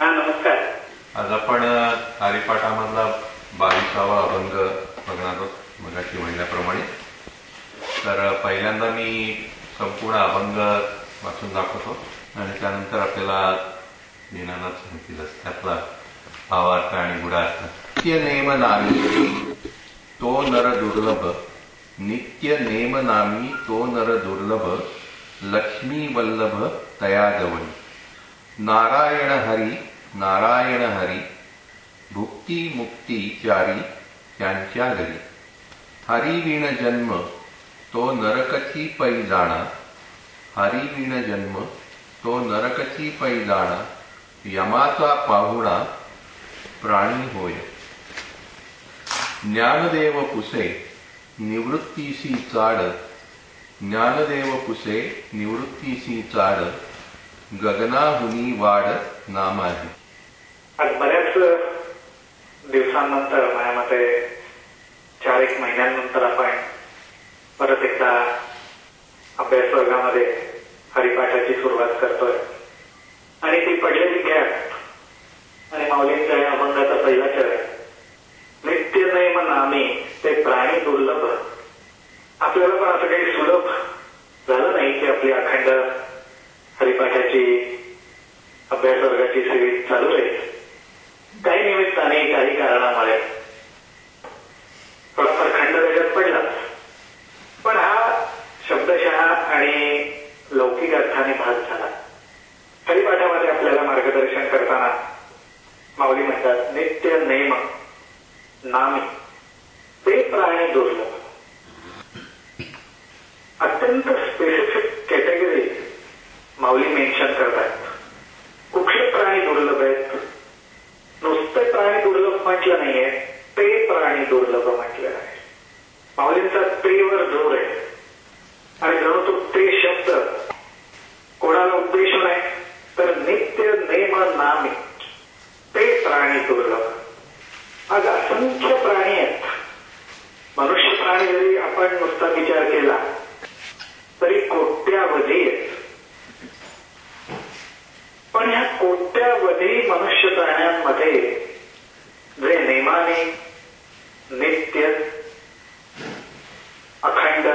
हा नमस्कार. आज आपण हरिपाठामधला बावीसावा अभंग बघणार आहोत मगाशी म्हणल्याप्रमाणे. तर पहिल्यांदा मी संपूर्ण अभंग वाचून दाखवतो आणि त्यानंतर आपल्याला ज्ञानात सांगतील त्यातला भावार्थ आणि गुणार्थ नित्य नेम नामी तो नर दुर्लभ. नित्य नेम नामी तो नर दुर्लभ. लक्ष्मी वल्लभ तया गवळी. नारायण हरी नारायण हरी भुक्ती मुक्ती चारी त्यांच्या घरी. हरिवीण जन्म तो नरकची पै जाणा. हरिवीण जन्म तो नरकची पै जाणा. यमाचा पाहुणा प्राणी होय. ज्ञानदेव पुसे निवृत्तीशी चाड. ज्ञानदेव पुसे निवृत्तीशी चाड. गगनाहुनी वाढ नाम आहे आज बऱ्याच दिवसांनंतर माझ्या मते चार एक महिन्यांनंतर आपण परत एकदा अभ्यास वर्गामध्ये हरिपाठाची सुरुवात करतोय. आणि ती पडलेली गॅप आणि माऊलींच्या या अभंगाचा पहिला चरण. नित्य नेम नामी ते प्राणी दुर्लभ. आपल्याला पण असं काही सुलभ झालं नाही की आपली अखंड हरिपाठाची अभ्यास वर्गाची सेवी चालू आहे काही निमित्ताने काही कारणामुळे थोडाफार खंड त्याच्यात पडला. पण हा शब्दशहा आणि लौकिक अर्थाने भाग झाला. हरिपाठामध्ये आपल्याला मार्गदर्शन करताना माऊली म्हणतात नित्य नेम नामी ते प्राणी दुर्लभ. अत्यंत स्पेसिफिक कॅटेगरी माऊली मेन्शन करतात कुठले प्राणी दुर्लभ आहेत नुसते प्राणी दुर्लभ म्हटलं नाहीये. ते प्राणी दुर्लभ म्हटलेलं आहे. माऊलींचा तेवर जोर आहे. आणि जणू तो ते शब्द कोणाला उपदेश नाही तर नित्य नेम नामी. ते प्राणी दुर्लभ. आज असंख्य प्राणी आहेत. मनुष्य प्राणी जरी आपण नुसता विचार केला तरी कोट्यावधी आहेत. पण ह्या कोट्यावधी मनुष्य प्राण्यांमध्ये जे नेमाने नित्य अखंड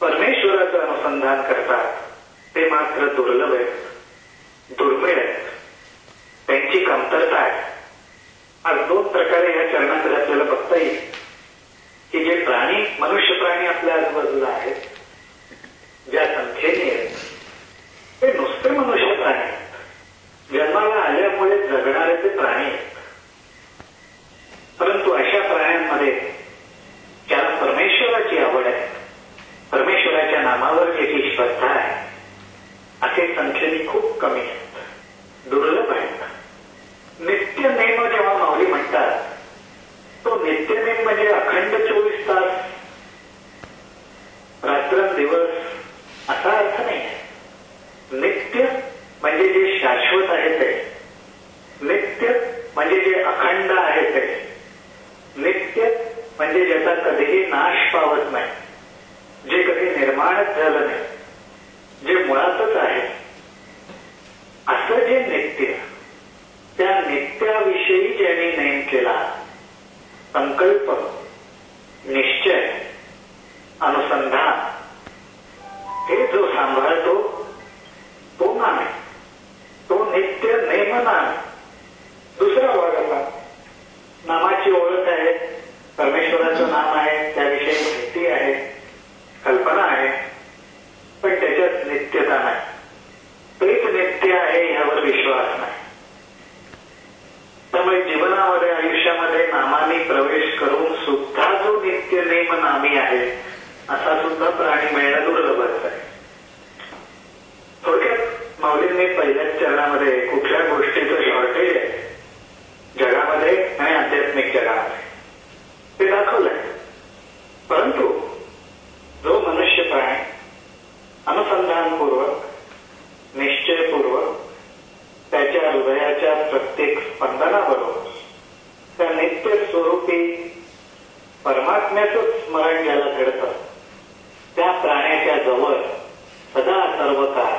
परमेश्वराचं अनुसंधान करतात ते मात्र दुर्लभ आहेत दुर्मिळ आहेत त्यांची कमतरता आहे आज दोन प्रकारे ह्या चरणाकडे आपल्याला बघता येईल की जे प्राणी मनुष्य प्राणी आपल्या आजूबाजूला आहेत ज्या संख्येने आहेत ते नुसते मनुष्य प्राणी आहेत जन्माला आल्यामुळे जगणारे ते प्राणी आहेत परंतु अशा प्राण्यांमध्ये ज्याला परमेश्वराची आवड आहे परमेश्वराच्या नामावर ज्याची श्रद्धा आहे असे संख्येने खूप कमी आहेत दुर्लभ आहेत नित्य नेम जेव्हा माऊली म्हणतात तो नित्य नेम म्हणजे अखंड चोवीस तास रात्रंदिवस असा अर्थ नाही नित्य म्हणजे जे शाश्वत आहे ते नित्य म्हणजे जे अखंड आहे ते नित्य म्हणजे ज्याचा कधीही नाश पावत नाही जे कधी निर्माणच झालं नाही जे मुळातच आहे असं जे नित्य त्या नित्याविषयी ज्यांनी नेम केला संकल्प निश्चय अनुसंधान हे जो सांभाळतो तो नामे तो नित्य नेम नामे दुसरा भाग आता नामाची ओळख आहे परमेश्वराचं नाम आहे त्याविषयी माहिती आहे कल्पना आहे पण त्याच्यात नित्यता नाही तेच नित्य आहे ह्यावर विश्वास नाही त्यामुळे जीवनामध्ये आयुष्यामध्ये नामाने प्रवेश करून सुद्धा जो नित्य नेम नामी आहे असा सुद्धा प्राणी मिळणं दुर्लभच आहे थोडक्यात माऊलींनी पहिल्याच चरणामध्ये कुठल्या गोष्टीचं शॉर्टेज आहे जगामध्ये आणि आध्यात्मिक जगामध्ये ते दाखवलंय परंतु जो मनुष्य प्राणी अनुसंधानपूर्वक निश्चयपूर्वक त्याच्या हृदयाच्या प्रत्येक स्पंदनाबरोबर त्या नित्य स्वरूपी परमात्म्याचं स्मरण ज्याला घडतं त्या प्राण्याच्या जवळ सदा सर्व काळ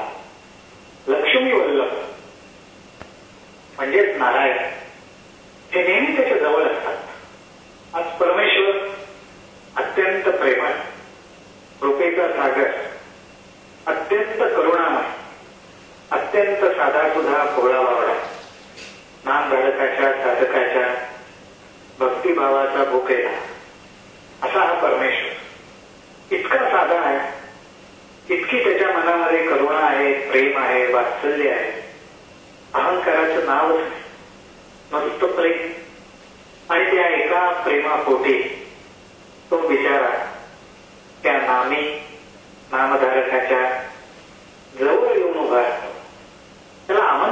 लक्ष्मी वल्लभ म्हणजेच नारायण हे नेहमी त्याच्याजवळ असतात आज परमेश्वर अत्यंत प्रेमळ कृपेचा सागर अत्यंत करुणामय अत्यंत साधा सुद्धा कोवळा वावडा नाम नामधारकाच्या साधकाच्या भक्तिभावाचा भुकेला. असा हा परमेश्वर. इतका साधा आहे. इतकी त्याच्या मनामध्ये करुणा आहे प्रेम आहे वात्सल्य आहे. अहंकाराचं नावच नाही. नुसतं प्रेम. आणि त्या एका प्रेमापोटी तो बिचारा त्या नामी नामधारकाच्या जवळ येऊन उभा असतो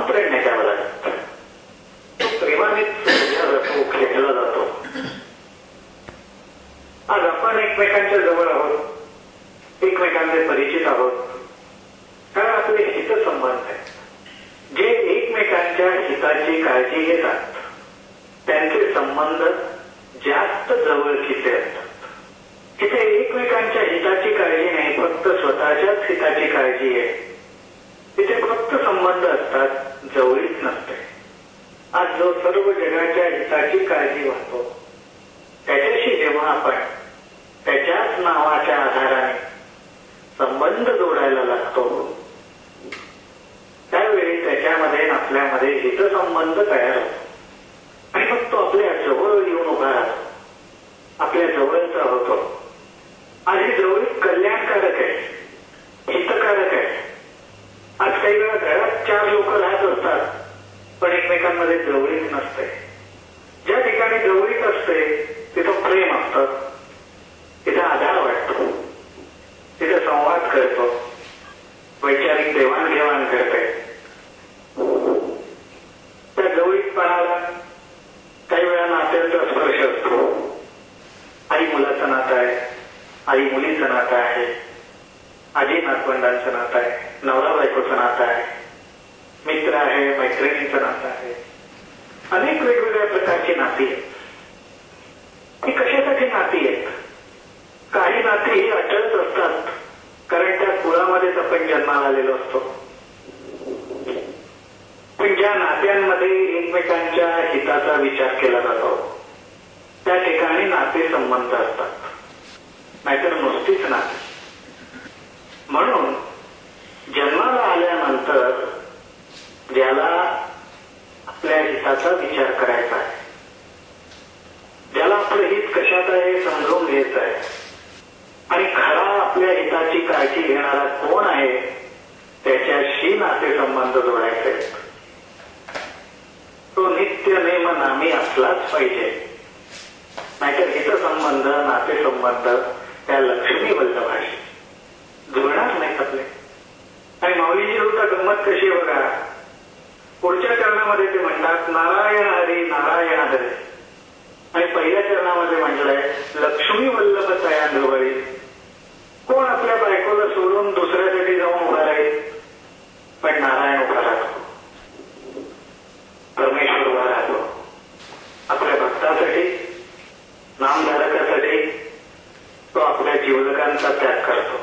त्याला आमंत्रण लागत तो प्रेमाने जातो खेळला जातो. आज आपण एकमेकांच्या जवळ आहोत. एकमेकांचे परिचित आहोत. कारण आपले हितसंबंध आहे जे एकमेकांच्या हिताची काळजी घेतात त्यांचे संबंध जास्त जवळकीचे असतात तिथे एकमेकांच्या हिताची काळजी नाही फक्त स्वतःच्याच हिताची काळजी आहे. तिथे फक्त संबंध असतात. जवळीच नसते आज जो सर्व जगाच्या हिताची काळजी वाहतो त्याच्याशी जेव्हा आपण त्याच्याच नावाच्या आधाराने संबंध जोडायला लागतो त्यावेळी त्याच्यामध्ये आपल्यामध्ये हितसंबंध तयार होतो. आणि मग तो आपल्या जवळ येऊन उभा राहतो. आपल्या जवळचा होतो. आणि जवळीत कल्याणकारक आहे हितकारक आहे. आज काही वेळा घरात चार लोक राहत असतात पण एकमेकांमध्ये जवळीक नसते. ज्या ठिकाणी जवळीक असते तिथं प्रेम असतं. तिथं आधार वाटतो. तिथं संवाद करतो. वैचारिक देवाणघेवाण करते त्या जवळीकपणाला काही वेळा नात्यांचा स्पर्श असतो आई मुलाचं नातं आहे आई मुलीचं नातं आहे आजी नातवंडांचं नातं आहे नवरा बायकोचं नातं आहे मित्र आहे मैत्रिणीचं नातं आहे अनेक वेगवेगळ्या प्रकारची नाती आहेत ही कशासाठी नाती आहेत काही नाती ही अटळच असतात कारण त्या कुळामध्येच आपण जन्माला आलेलो असतो पण ज्या नात्यांमध्ये एकमेकांच्या हिताचा विचार केला जातो त्या ठिकाणी नाते संबंध असतात नाहीतर नुसतीच नाते म्हणून जन्माला आल्यानंतर ज्याला आपल्या हिताचा विचार करायचा आहे ज्याला आपलं हित कशात आहे समजून घ्यायचं आहे आणि खरा आपल्या हिताची काळजी घेणारा कोण आहे त्याच्याशी नाते संबंध जोडायचे. तो नित्य नेम नामी असलाच पाहिजे. नाहीतर हित हितसंबंध नातेसंबंध त्या लक्ष्मी वल्लभाशी. जुळणार नाही आपले. आणि माऊलीची होता गंमत कशी बघा? पुढच्या चरणामध्ये ते म्हणतात नारायण हरी नारायण हरी. आणि पहिल्या चरणामध्ये म्हटलंय लक्ष्मी वल्लभ तया ध्रुवळी कोण आपल्या बायकोला सोडून दुसऱ्यासाठी जाऊन उभा राहील? पण नारायण उभा राहतो. परमेश्वर उभा राहतो. आपल्या भक्तासाठी नामधारकासाठी तो आपल्या जीवलकांचा त्याग करतो.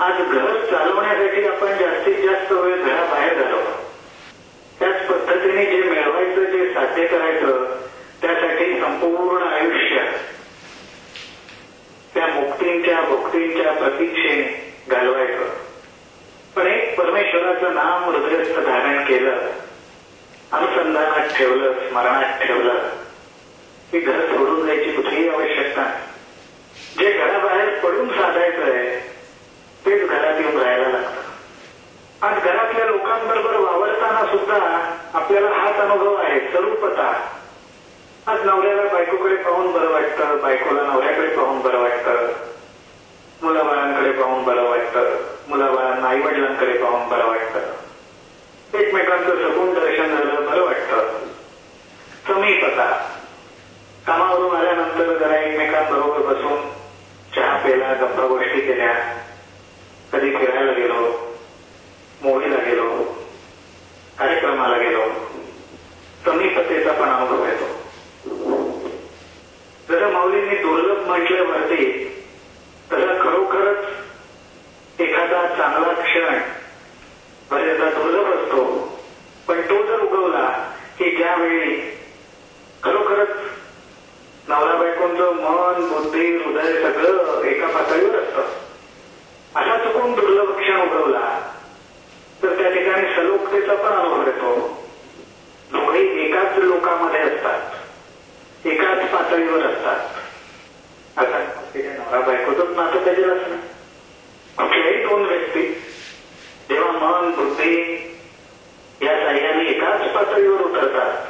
आज घर चालवण्यासाठी आपण जास्तीत जास्त वेळ घराबाहेर घालवतो त्याच पद्धतीने जे मिळवायचं जे साध्य करायचं त्यासाठी संपूर्ण आयुष्य त्या मुक्तींच्या भुक्तींच्या प्रतीक्षेने घालवायचं. पण एक परमेश्वराचं नाम हृदयस्थ धारण केलं अनुसंधानात ठेवलं स्मरणात ठेवलं की घर सोडून जायची कुठलीही आवश्यकता जे घराबाहेर पडून साधायचं आहे तेच घरात येऊन राहायला लागतं. आज घरातल्या लोकांबरोबर वावरताना सुद्धा आपल्याला हाच अनुभव आहे स्वरूपता. आज नवऱ्याला बायकोकडे पाहून बरं वाटतं बायकोला नवऱ्याकडे पाहून बरं वाटतं. मुलाबाळांकडे पाहून बरं वाटतं मुलाबाळांना आई वडिलांकडे पाहून बरं वाटतं. एकमेकांचं सगुण दर्शन झालं बरं वाटतं समीपता कामावरून आल्यानंतर जरा एकमेकांबरोबर बसून चहा पेला गप्पा गोष्टी केल्या कधी फिरायला गेलो मोडीला गेलो कार्यक्रमाला गेलो समीपतेचा पण अनुभव येतो जर माऊलींनी दुर्लभ म्हटल्यावरती तर खरोखरच एखादा चांगला क्षण बऱ्याचदा दुर्लभ असतो पण तो जर उगवला की ज्यावेळी खरोखरच नवरा बायकोंचं मन बुद्धी हृदय सगळं एका पातळीवर असतं असा चुकून दुर्लभ क्षण उगवला तर त्या ठिकाणी सलोकतेचा पण अनुभव येतो दोघे एकाच लोकामध्ये असतात एकाच पातळीवर असतात आता नवरा बायकोच नातं त्याच्यालाच नाही कुठल्याही दोन व्यक्ती जेव्हा मन बुद्धी या साह्याने एकाच पातळीवर उतरतात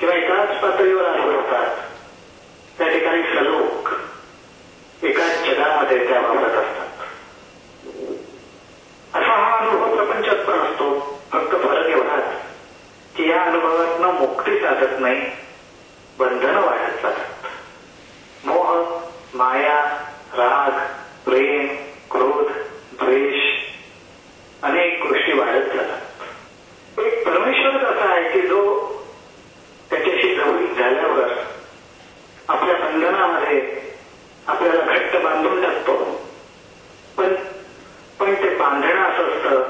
किंवा एकाच पातळीवर अनुभवतात त्या ठिकाणी सलोक एकाच जगामध्ये त्या वापरत असतात. असा हा अनुभव प्रपंचात पण असतो. फक्त फरक एवढाच की या अनुभवातनं मुक्ती साधत नाही बंधन वाढत जातात. माया राग प्रेम क्रोध द्वेष अनेक गोष्टी वाढत जातात एक परमेश्वरच असा आहे की जो त्याच्याशी जवळीक झाल्यावर आपल्या बंधनामध्ये आपल्याला घट्ट बांधून टाकतो. पण पण ते बांधणं असं असतं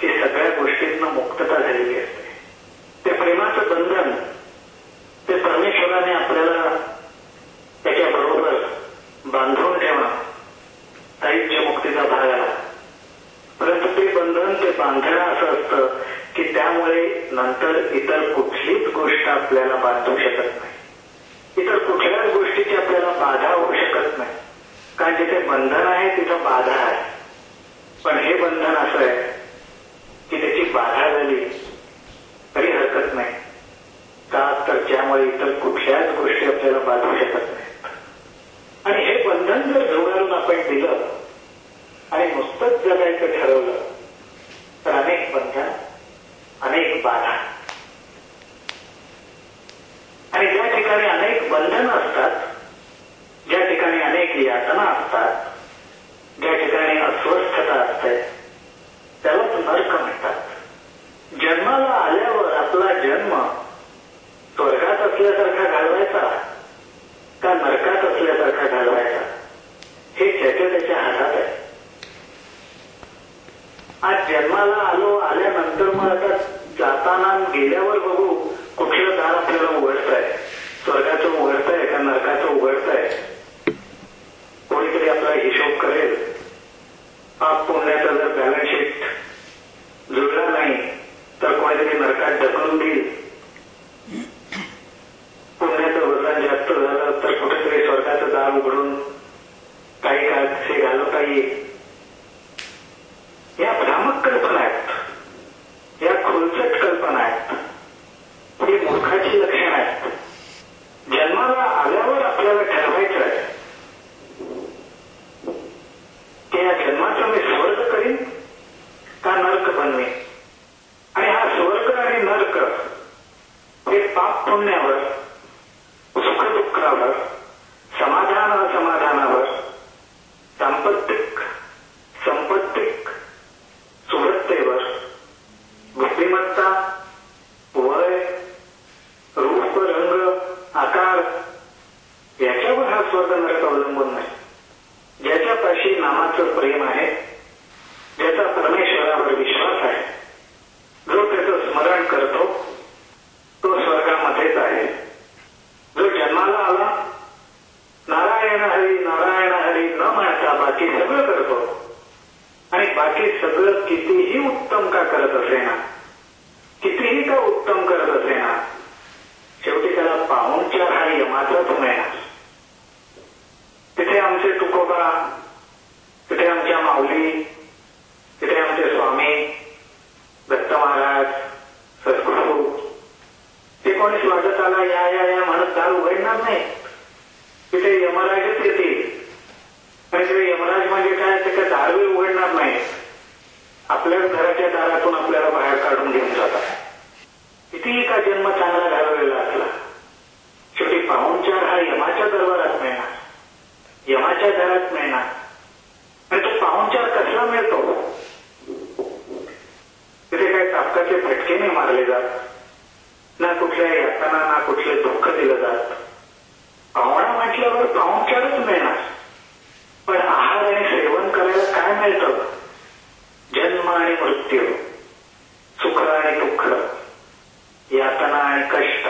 की सगळ्या गोष्टी प्रकारचे फटके नाही मारले जात. ना कुठल्या यातना ना कुठले दुःख दिलं जात. पाहुणा म्हटल्यावर पाहुणचारच मिळणार. पण आहार आणि सेवन करायला काय मिळतं? जन्म आणि मृत्यू सुख आणि दुःख यातना आणि कष्ट.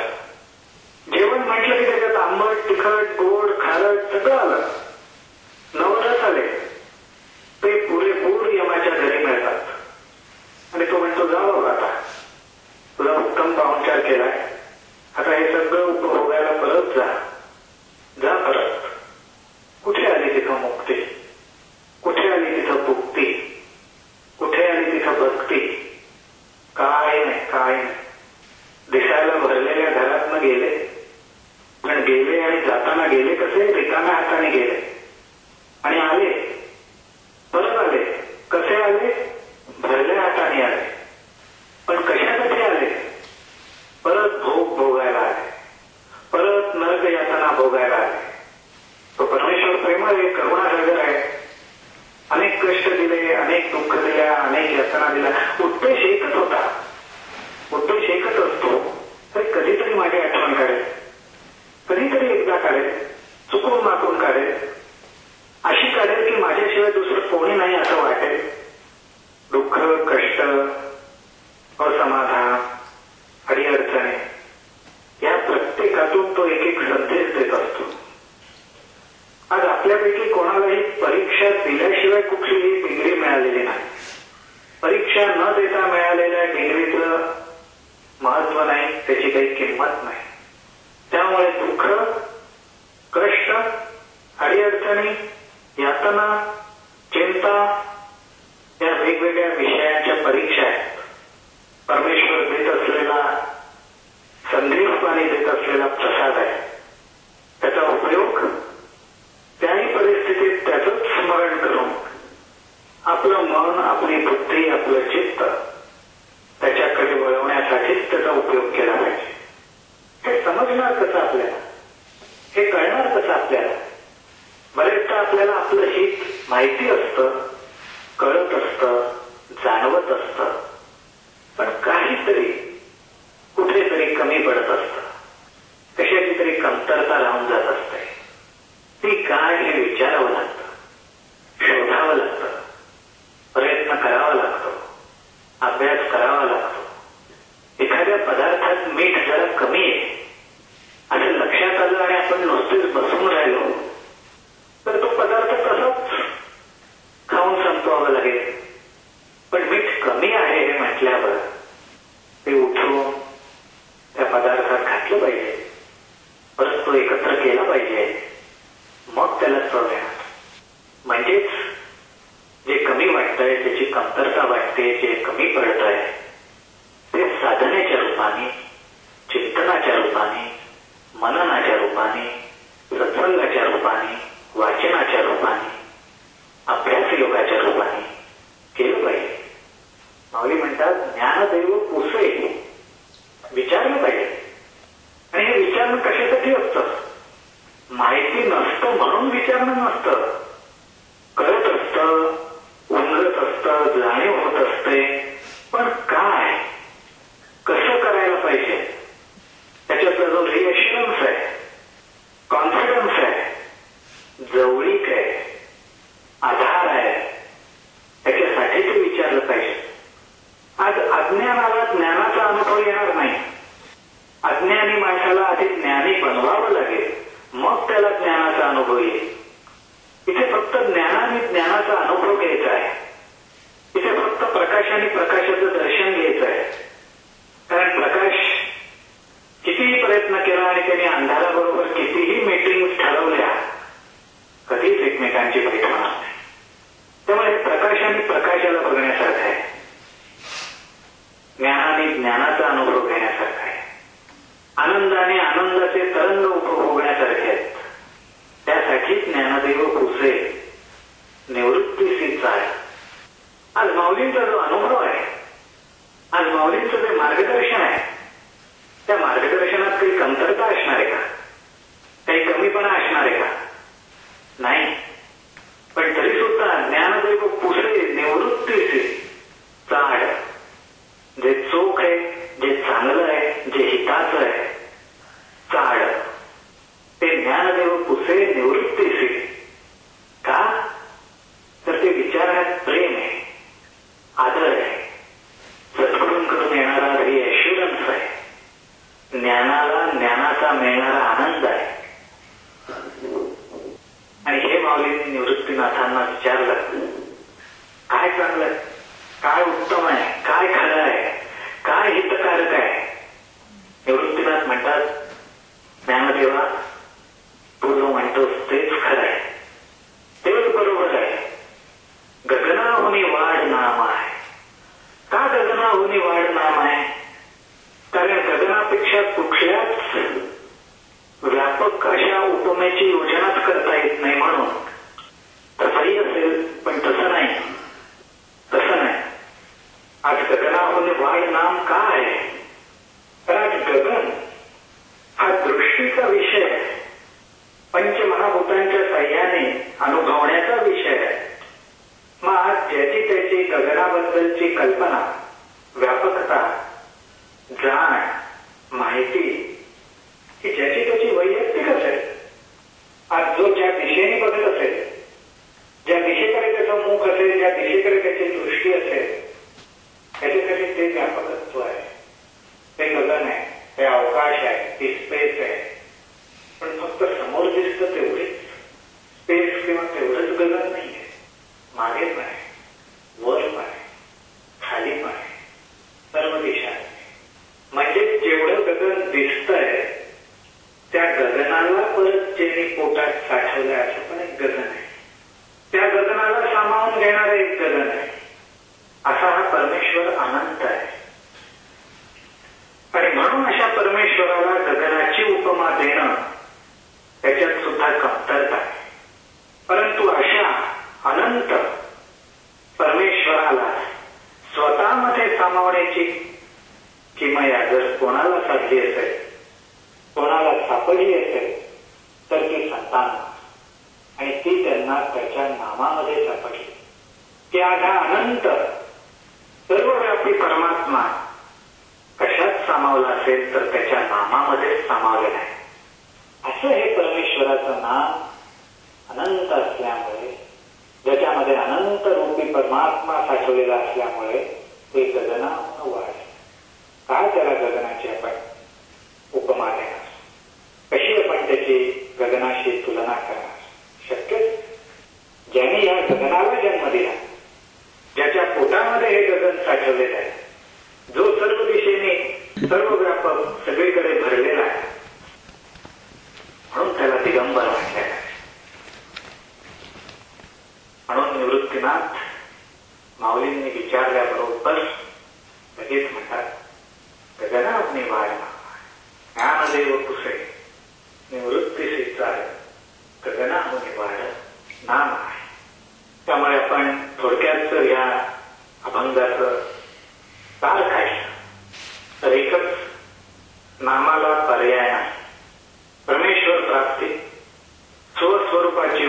जेवण म्हटलं की त्याच्यात आंबट तिखट गोड खारट सगळं आलं. परत जा. जा परत कुठे आली तिथं मुक्ती? कुठे आली तिथं भुक्ती? कुठे आली तिथं भक्ती? काय नाही काय नाही. दिसायला भरलेल्या घरातनं गेले. पण गेले आणि जाताना गेले कसे? रिकाम्या हाताने गेले. आणि lo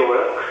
work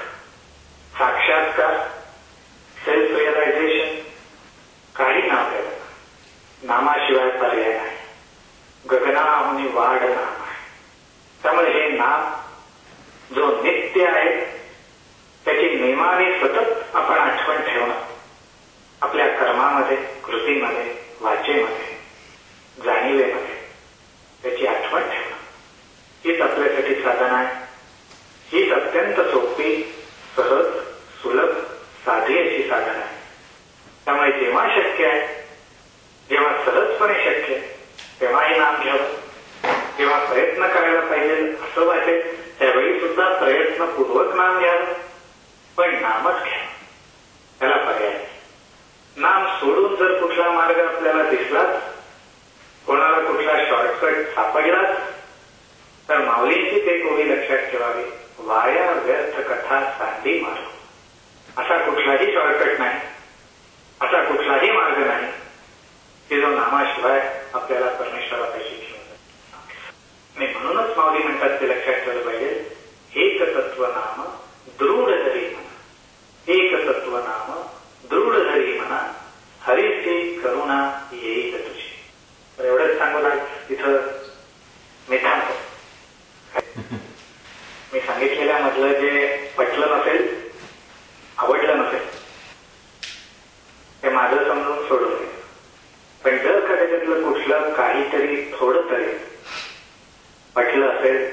आपल्याला दिसलाच कोणाला कुठला शॉर्टकट सापडलाच तर माऊलींची ते कोणी लक्षात ठेवावी. वाया व्यर्थ कथा सांडी मार्ग असा कुठलाही शॉर्टकट नाही. असा कुठलाही मार्ग नाही की जो नामाशिवाय आपल्याला परमेश्वरापाशी घेऊन जातो. आणि म्हणूनच माऊली म्हणतात ते लक्षात ठेवलं पाहिजे. एक तत्व नाम दृढ धरी म्हणा. एक तत्व नाम दृढ धरी म्हणा. हरी करुणा येईल तुझी तर एवढंच सांगू लाग तिथं मी थांबतो. मी सांगितलेल्या मधलं जे पटलं नसेल आवडलं नसेल ते माझं समजून सोडून दे. पण जर का त्याच्यातलं कुठलं काहीतरी थोडं तरी पटलं असेल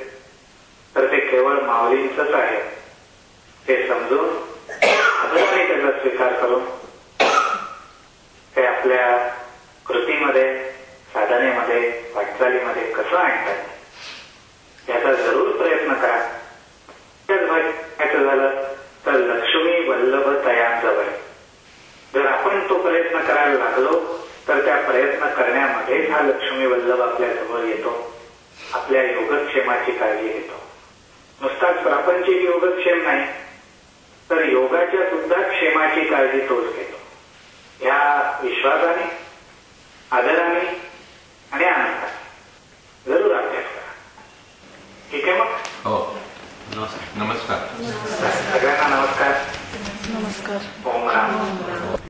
तर ते केवळ माऊलींचंच आहे. ते समजून आदराने त्याचा स्वीकार करून आपल्या कृतीमध्ये साधनेमध्ये वाटचालीमध्ये कसं आणतात याचा जरूर प्रयत्न करा. झालं तर लक्ष्मी वल्लभ तयांजवळ जर आपण तो प्रयत्न करायला लागलो तर त्या प्रयत्न करण्यामध्येच हा लक्ष्मी वल्लभ आपल्या जवळ येतो. आपल्या योगक्षेमाची काळजी घेतो. नुसताच प्रापंचिक योगक्षेम नाही तर योगाच्या सुद्धा क्षेमाची काळजी तोच घेतो. या विश्वासाने आदराने आणि आनंदाने. जरूर अभ्यास करा. ठीक आहे मग? हो. नमस्कार. नमस्कार. सगळ्यांना नमस्कार. नमस्कार. ओम राम.